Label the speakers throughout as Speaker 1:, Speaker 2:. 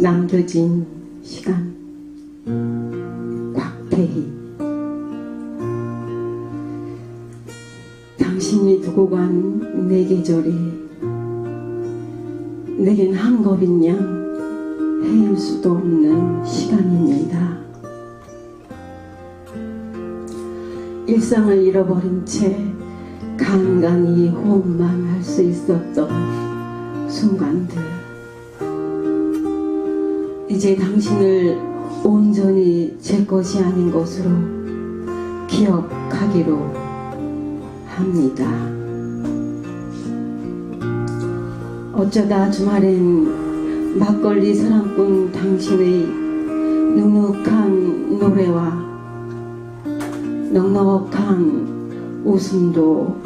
Speaker 1: 남겨진 시간 곽태희 당신이 두고 간 내 계절이 내겐 한 겁인 양 헤일 수도 없는 시간입니다. 일상을 잃어버린 채 간간히 호흡만 할 수 있었던 순간들. 이제 당신을 온전히 제 것이 아닌 것으로 기억하기로 합니다. 어쩌다 주말엔 막걸리 사랑꾼 당신의 눅눅한 노래와 넉넉한 웃음도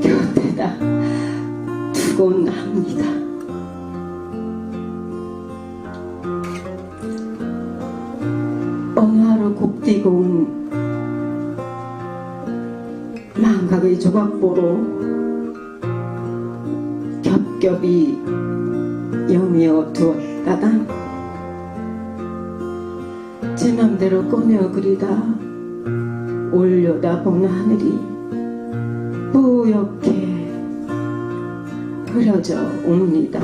Speaker 1: 곁에다 두곤 합니다. 하루 곱디고 온 망각의 조각보로 겹겹이 여미어 두었다가 제 맘대로 꺼내어 그리다 올려다 본 하늘이 뿌옇게 흐려져 옵니다.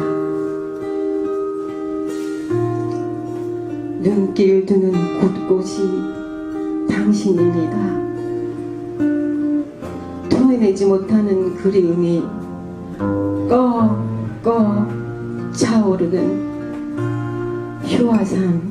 Speaker 1: 눈길 두는 곳 곳이 당신입니다. 토해내지 못하는 그리움이 꺼꺼 차오르는 휴화산입니다.